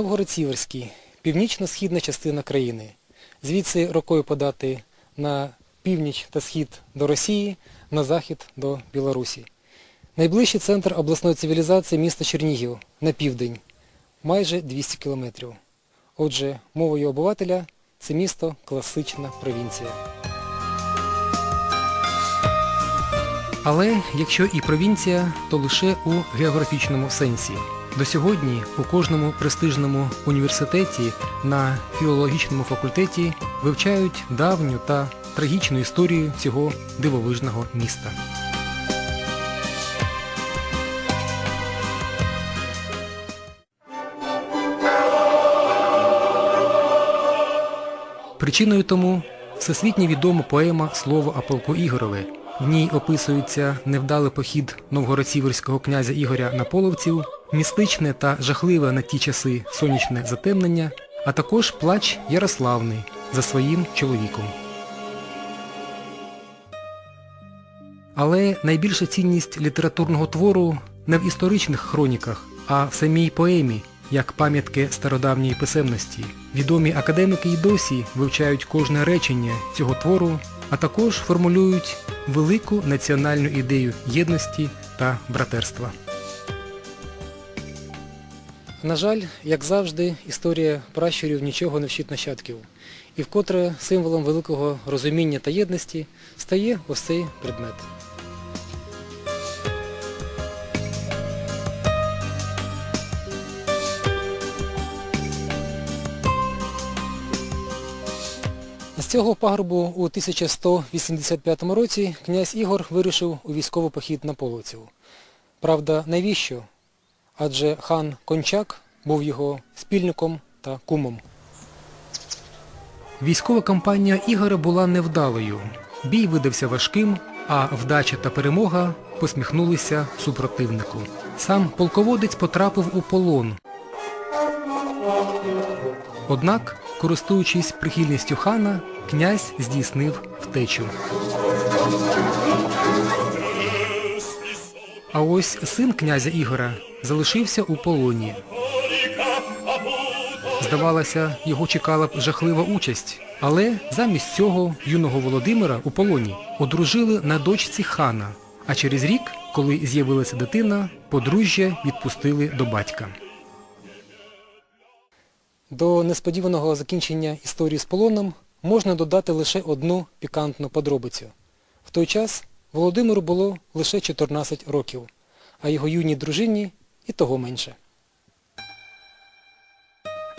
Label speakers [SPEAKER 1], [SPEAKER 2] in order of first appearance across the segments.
[SPEAKER 1] Новгород-Сіверський, північно-східна частина країни. Звідси рукою подати на північ та схід до Росії, на захід до Білорусі. Найближчий центр обласної цивілізації місто Чернігів на південь, майже 200 кілометрів. Отже, мовою обивателя це місто класична провінція. Але якщо і провінція, то лише у географічному сенсі. До сьогодні у кожному престижному університеті на філологічному факультеті вивчають давню та трагічну історію цього дивовижного міста. Причиною тому всесвітньо відома поема Слово о полку Ігорове. В ній описується невдалий похід новгород-сіверського князя Ігоря на половців, містичне та жахливе на ті часи сонячне затемнення, а також плач Ярославний за своїм чоловіком. Але найбільша цінність літературного твору не в історичних хроніках, а в самій поемі, як пам'ятки стародавньої писемності. Відомі академики й досі вивчають кожне речення цього твору, а також формулюють велику національну ідею єдності та братерства. На жаль, як завжди, історія пращурів нічого не вчить нащадків. І вкотре символом великого розуміння та єдності стає ось цей предмет. З цього пагорбу у 1185 році князь Ігор вирішив у військовий похід на половців. Правда, навіщо? Адже хан Кончак був його спільником та кумом. Військова кампанія Ігоря була невдалою. Бій видався важким, а вдача та перемога посміхнулися супротивнику. Сам полководець потрапив у полон. Однак, користуючись прихильністю хана, князь здійснив втечу. А ось син князя Ігора залишився у полоні. Здавалося, його чекала б жахлива участь. Але замість цього юного Володимира у полоні одружили на дочці хана, а через рік, коли з'явилася дитина, подружжя відпустили до батька. До несподіваного закінчення історії з полоном можна додати лише одну пікантну подробицю. В той час Володимиру було лише 14 років, а його юній дружині і того менше.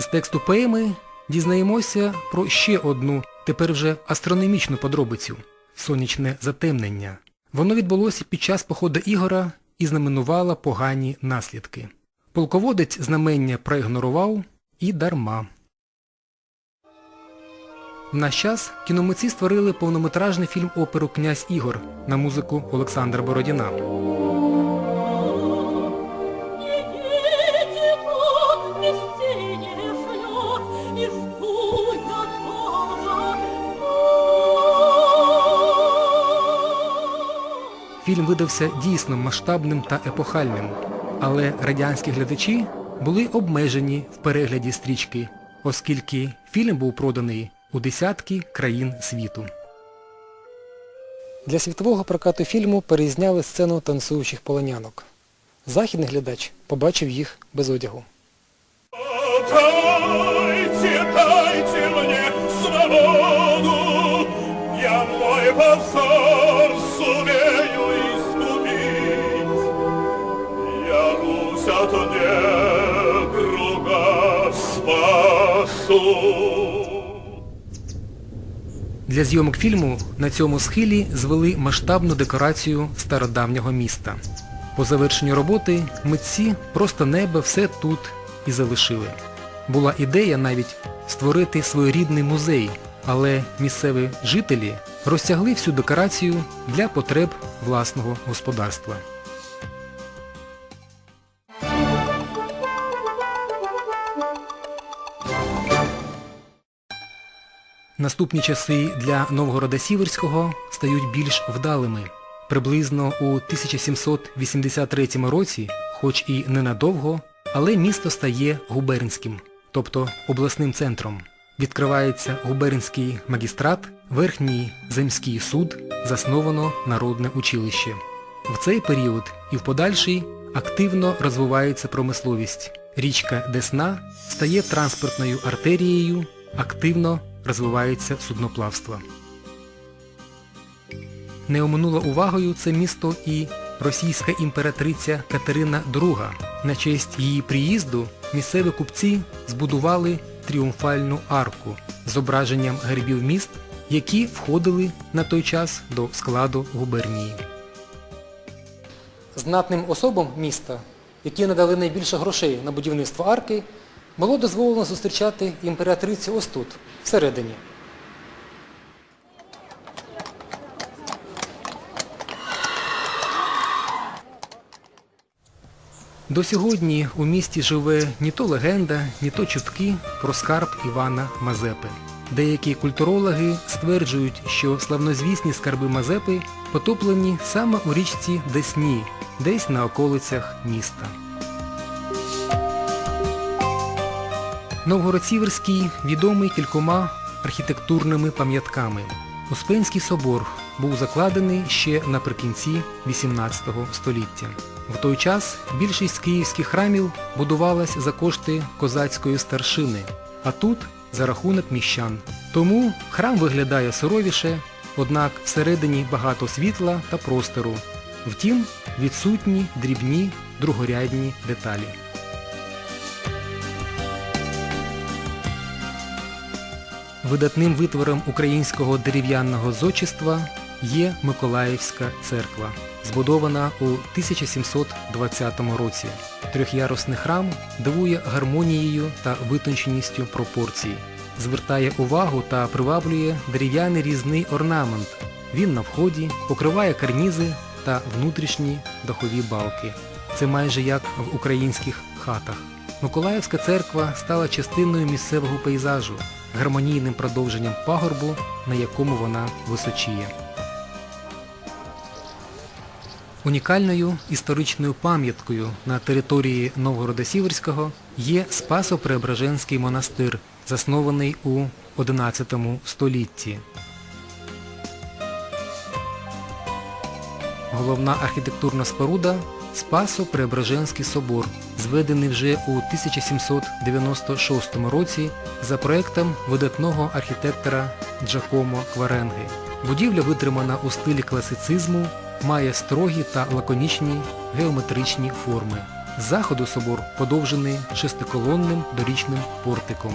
[SPEAKER 1] З тексту поеми дізнаємося про ще одну, тепер вже астрономічну подробицю сонячне затемнення. Воно відбулося під час походу Ігора і знаменувало погані наслідки. Полководець знамення проігнорував і дарма. В наш час кіномитці створили повнометражний фільм оперу Князь Ігор на музику Олександра Бородіна. Фільм видався дійсно масштабним та епохальним, але радянські глядачі були обмежені в перегляді стрічки, оскільки фільм був проданий у десятки країн світу. Для світового прокату фільму перезняли сцену танцюючих полонянок. Західний глядач побачив їх без одягу. Для зйомок фільму на цьому схилі звели масштабну декорацію стародавнього міста. По завершенню роботи митці просто небо все тут і залишили. Була ідея навіть створити своєрідний музей, але місцеві жителі розтягли всю декорацію для потреб власного господарства. Наступні часи для Новгорода Сіверського стають більш вдалими. Приблизно у 1783 році, хоч і ненадовго, але місто стає губернським. тобто обласним центром. Відкривається губернський магістрат, верхній земський суд, засновано народне училище. В цей період і в подальший активно розвивається промисловість. Річка Десна стає транспортною артерією, активно розвивається судноплавство. Не оминула увагою це місто і російська імператриця Катерина II. На честь її приїзду місцеві купці збудували тріумфальну арку з зображенням гербів міст, які входили на той час до складу губернії. Знатним особам міста, які надали найбільше грошей на будівництво арки, було дозволено зустрічати імператрицю ось тут, всередині. До сьогодні у місті живе ні то легенда, ні то чутки про скарб Івана Мазепи. Деякі культурологи стверджують, що славнозвісні скарби Мазепи потоплені саме у річці Десні, десь на околицях міста. Новгород-Сіверський відомий кількома архітектурними пам'ятками. Успенський собор був закладений ще наприкінці XVIII століття. В той час більшість київських храмів будувалась за кошти козацької старшини, а тут за рахунок міщан. Тому храм виглядає суровіше, однак всередині багато світла та простору. Втім, відсутні дрібні другорядні деталі. Видатним витвором українського дерев'яного зодчества є Миколаївська церква, збудована у 1720 році. Трьохярусний храм дивує гармонією та витонченістю пропорцій, звертає увагу та приваблює дерев'яний різний орнамент. Він на вході покриває карнізи та внутрішні дахові балки. Це майже як в українських хатах. Миколаївська церква стала частиною місцевого пейзажу, гармонійним продовженням пагорбу, на якому вона височіє. Унікальною історичною пам'яткою на території Новгорода Сіверського є Спасо-Преображенський монастир, заснований у XI столітті. Головна архітектурна споруда Спасо-Преображенський собор, зведений вже у 1796 році за проектом видатного архітектора Джакомо Кваренги. Будівля витримана у стилі класицизму, має строгі та лаконічні геометричні форми. З заходу собор подовжений шестиколонним дорічним портиком.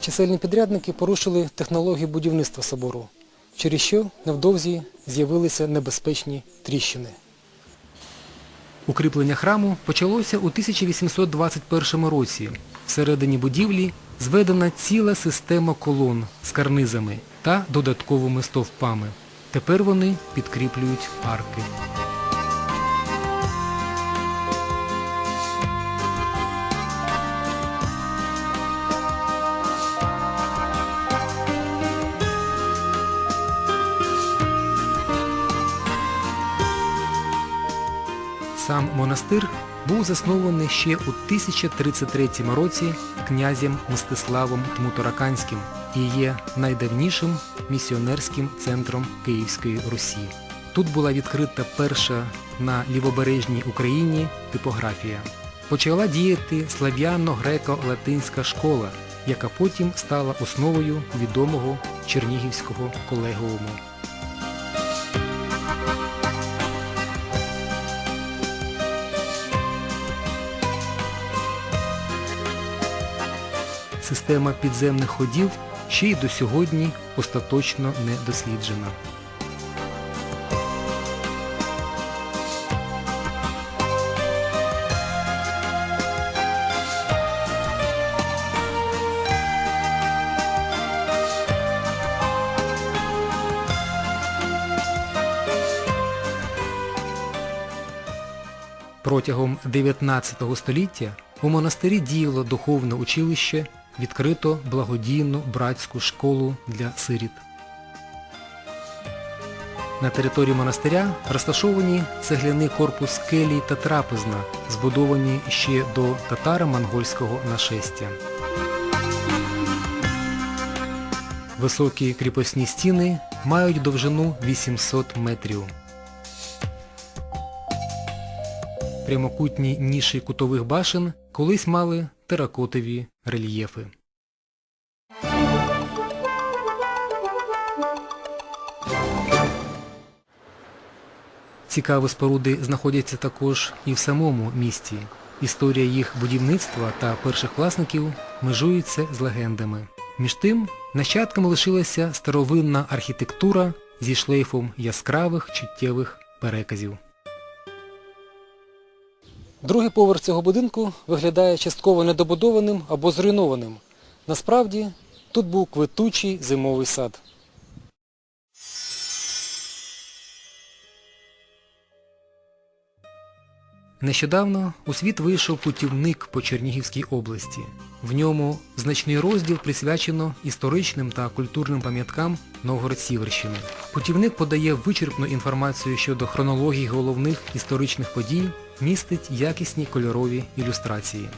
[SPEAKER 1] Чисельні підрядники порушили технологію будівництва собору, через що невдовзі з'явилися небезпечні тріщини. Укріплення храму почалося у 1821 році. Всередині будівлі зведена ціла система колон з карнизами та додатковими стовпами. Тепер вони підкріплюють арки. Сам монастир був заснований ще у 1033 році князем Мстиславом Тмутараканським і є найдавнішим місіонерським центром Київської Русі. Тут була відкрита перша на лівобережній Україні типографія. Почала діяти слав'яно-греко-латинська школа, яка потім стала основою відомого Чернігівського колегіуму. Система підземних ходів ще й до сьогодні остаточно не досліджена. Протягом 19 століття у монастирі діяло духовне училище, відкрито благодійну братську школу для сиріт. На території монастиря розташовані цегляний корпус келій та трапезна, збудовані ще до татаро-монгольського нашестя. Високі кріпосні стіни мають довжину 800 метрів. Прямокутні ніші кутових башен колись мали теракотові рельєфи. Цікаві споруди знаходяться також і в самому місті. Історія їх будівництва та перших власників межується з легендами. Між тим, нащадкам лишилася старовинна архітектура зі шлейфом яскравих чуттєвих переказів. Другий поверх цього будинку виглядає частково недобудованим або зруйнованим. Насправді, тут був квитучий зимовий сад. Нещодавно у світ вийшов путівник по Чернігівській області. В ньому значний розділ присвячено історичним та культурним пам'яткам Новгород-Сіверщини. Путівник подає вичерпну інформацію щодо хронології головних історичних подій, містить якісні кольорові ілюстрації.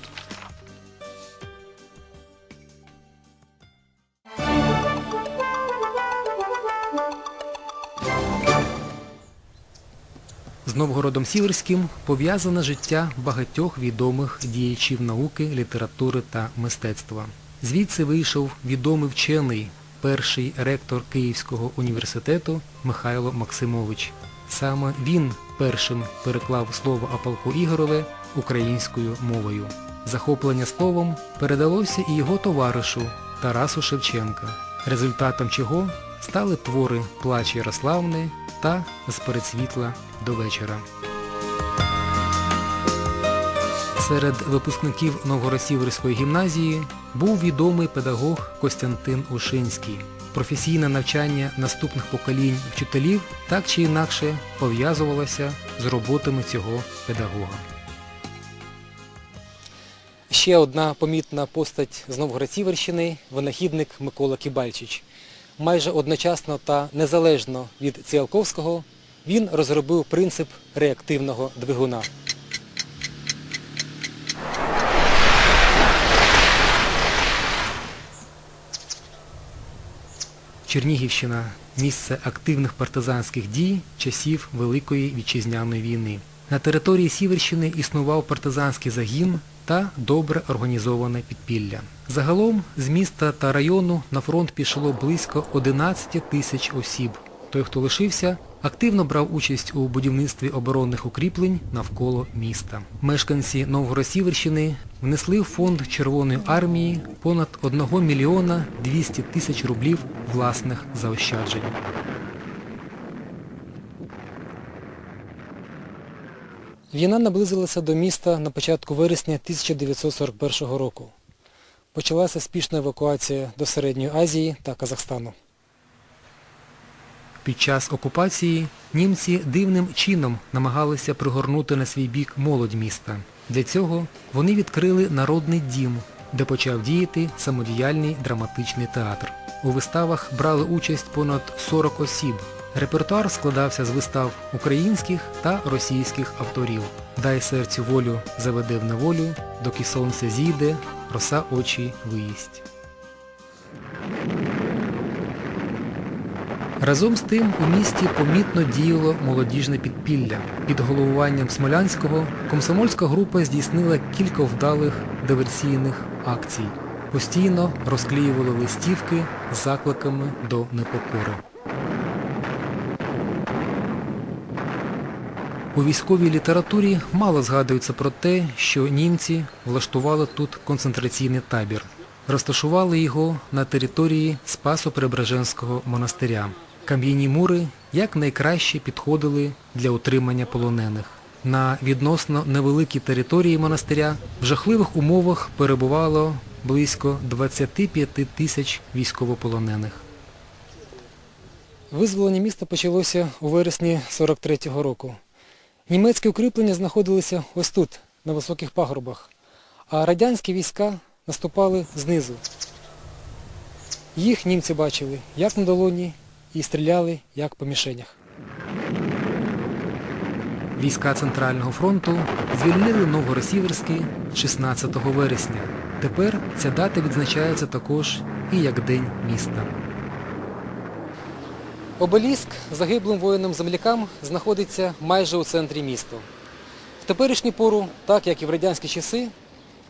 [SPEAKER 1] Новгородом Сіверським пов'язане життя багатьох відомих діячів науки, літератури та мистецтва. Звідси вийшов відомий вчений, перший ректор Київського університету Михайло Максимович. Саме він першим переклав слово о Ігорове українською мовою. Захоплення словом передалося і його товаришу Тарасу Шевченка, результатом чого стали твори Плач Ярославни та з передсвітла до вечора. Серед випускників Новгород-Сіверської гімназії був відомий педагог Костянтин Ушинський. Професійне навчання наступних поколінь вчителів так чи інакше пов'язувалося з роботами цього педагога. Ще одна помітна постать з Новгород-Сіверщини – винахідник Микола Кібальчич. Майже одночасно та незалежно від Ціалковського він розробив принцип реактивного двигуна. Чернігівщина місце активних партизанських дій часів Великої Вітчизняної війни. На території Сіверщини існував партизанський загін та добре організоване підпілля. Загалом з міста та району на фронт пішло близько 11 тисяч осіб. Той, хто лишився, активно брав участь у будівництві оборонних укріплень навколо міста. Мешканці Новгород-Сіверщини внесли в фонд Червоної армії понад 1 мільйона 200 тисяч рублів власних заощаджень. Війна наблизилася до міста на початку вересня 1941 року. Почалася спішна евакуація до Середньої Азії та Казахстану. Під час окупації німці дивним чином намагалися пригорнути на свій бік молодь міста. Для цього вони відкрили народний дім, де почав діяти самодіяльний драматичний театр. У виставах брали участь понад 40 осіб. Репертуар складався з вистав українських та російських авторів. Дай серцю волю заведе в неволю, доки сонце зійде, роса очі виїсть. Разом з тим у місті помітно діяло молодіжне підпілля. Під головуванням Смолянського комсомольська група здійснила кілька вдалих диверсійних акцій. Постійно розклеювали листівки з закликами до непокори. У військовій літературі мало згадується про те, що німці влаштували тут концентраційний табір. Розташували його на території Спасо-Преображенського монастиря. Кам'яні мури якнайкраще підходили для утримання полонених. На відносно невеликій території монастиря в жахливих умовах перебувало близько 25 тисяч військовополонених. Визволення міста почалося у вересні 43-го року. Німецькі укріплення знаходилися ось тут, на високих пагорбах, а радянські війська наступали знизу. Їх німці бачили як на долоні і стріляли як по мішенях. Війська Центрального фронту звільнили Новгород-Сіверський 16 вересня. Тепер ця дата відзначається також і як День міста. Обеліск загиблим воїнам-землякам знаходиться майже у центрі міста. В теперішню пору, так як і в радянські часи,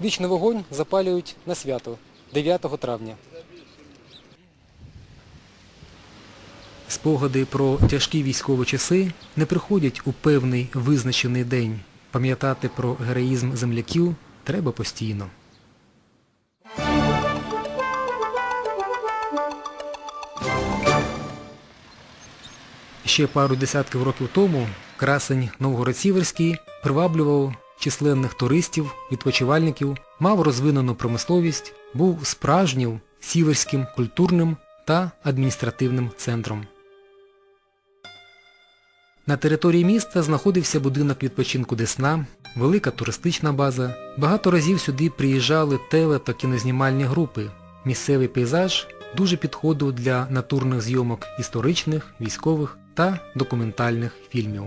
[SPEAKER 1] вічний вогонь запалюють на свято 9 травня. Спогади про тяжкі військові часи не приходять у певний визначений день. Пам'ятати про героїзм земляків треба постійно. Ще пару десятків років тому красень Новгород-Сіверський приваблював численних туристів, відпочивальників, мав розвинену промисловість, був справжнім сіверським культурним та адміністративним центром. На території міста знаходився будинок відпочинку Десна, велика туристична база. Багато разів сюди приїжджали теле та кінознімальні групи. Місцевий пейзаж дуже підходив для натурних зйомок історичних, військових та документальних фільмів.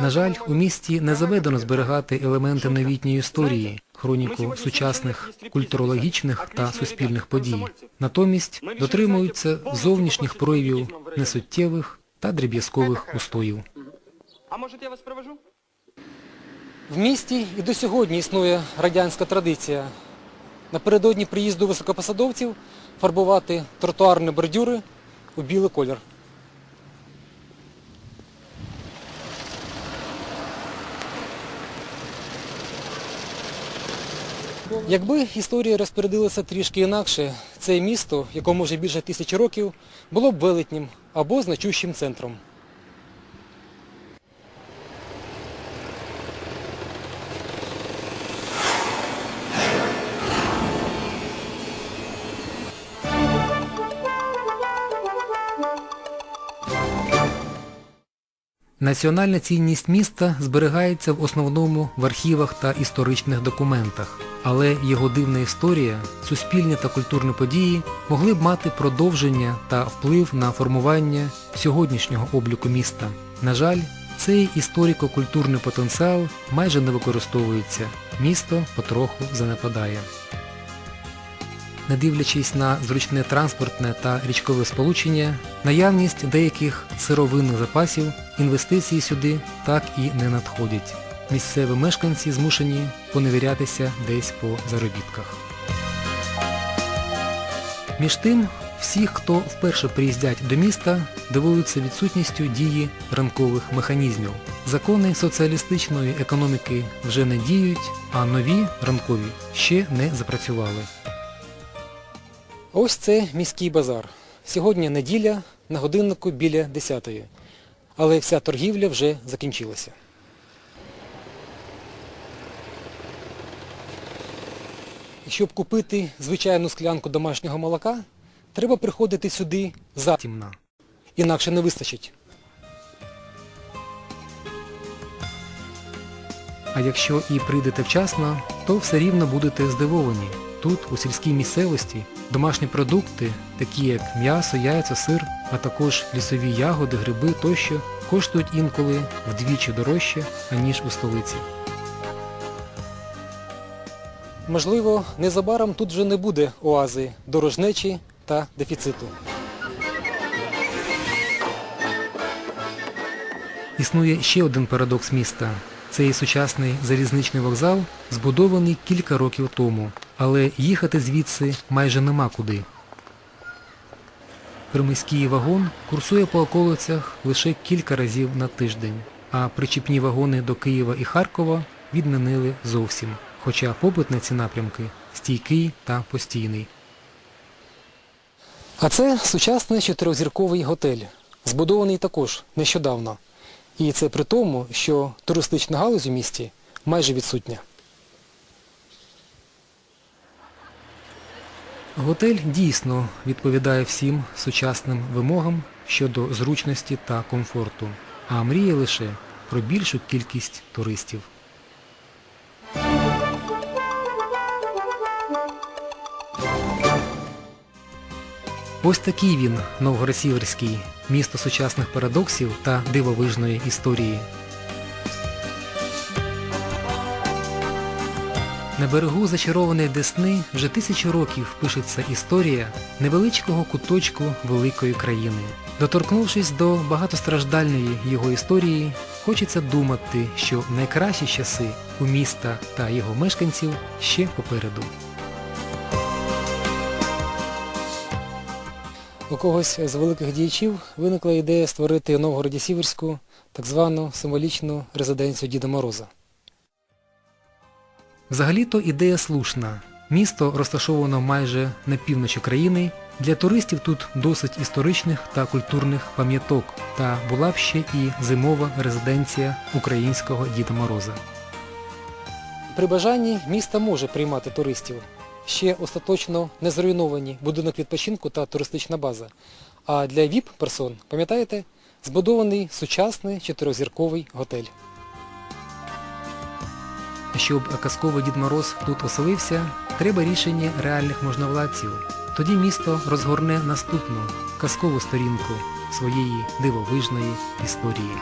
[SPEAKER 1] На жаль, у місті не заведено зберігати елементи новітньої історії, хроніку сучасних культурологічних та суспільних подій. Натомість дотримуються зовнішніх проявів несуттєвих та дріб'язкових устоїв.
[SPEAKER 2] А может я вас провожу?
[SPEAKER 1] В місті і до сьогодні існує радянська традиція. Напередодні приїзду високопосадовців фарбувати тротуарні бордюри у білий колір. Якби історія розпорядилася трішки інакше, це місто, якому вже більше тисячі років, було б велетнім або значущим центром. Національна цінність міста зберігається в основному в архівах та історичних документах, але його дивна історія, суспільні та культурні події могли б мати продовження та вплив на формування сьогоднішнього обліку міста. На жаль, цей історико-культурний потенціал майже не використовується. Місто потроху занепадає. Не дивлячись на зручне транспортне та річкове сполучення, наявність деяких сировинних запасів, інвестиції сюди так і не надходять. Місцеві мешканці змушені поневірятися десь по заробітках. Між тим, всі, хто вперше приїздять до міста, дивуються відсутністю дії ранкових механізмів. Закони соціалістичної економіки вже не діють, а нові ранкові ще не запрацювали. Ось це міський базар. Сьогодні неділя, на годиннику біля 10-ї. Але вся торгівля вже закінчилася. Щоб купити звичайну склянку домашнього молока, треба приходити сюди затімна. Інакше не вистачить. А якщо і прийдете вчасно, то все рівно будете здивовані. Тут, у сільській місцевості, домашні продукти, такі як м'ясо, яйця, сир, а також лісові ягоди, гриби тощо, коштують інколи вдвічі дорожче, аніж у столиці. Можливо, незабаром тут вже не буде оази дорожнечі та дефіциту. Існує ще один парадокс міста. Цей сучасний залізничний вокзал збудований кілька років тому, але їхати звідси майже нема куди. Приміський вагон курсує по околицях лише кілька разів на тиждень, а причіпні вагони до Києва і Харкова відмінили зовсім, хоча попит на ці напрямки стійкий та постійний. А це сучасний чотирьохзірковий готель, збудований також нещодавно. І це при тому, що туристична галузь у місті майже відсутня. Готель дійсно відповідає всім сучасним вимогам щодо зручності та комфорту, а мріє лише про більшу кількість туристів. Ось такий він, Новгород-Сіверський, місто сучасних парадоксів та дивовижної історії. На берегу зачарованої Десни вже тисячу років пишеться історія невеличкого куточку великої країни. Доторкнувшись до багатостраждальної його історії, хочеться думати, що найкращі часи у міста та його мешканців ще попереду. У когось з великих діячів виникла ідея створити у Новгороді Сіверську так звану символічну резиденцію Діда Мороза. Взагалі-то ідея слушна. Місто розташовано майже на півночі країни. Для туристів тут досить історичних та культурних пам'яток, та була б ще і зимова резиденція українського Діда Мороза. При бажанні місто може приймати туристів. Ще остаточно не зруйновані будинок відпочинку та туристична база. А для ВІП-персон, пам'ятаєте, збудований сучасний чотиризірковий готель. Щоб казковий Дід Мороз тут оселився, треба рішення реальних можновладців. Тоді місто розгорне наступну казкову сторінку своєї дивовижної історії.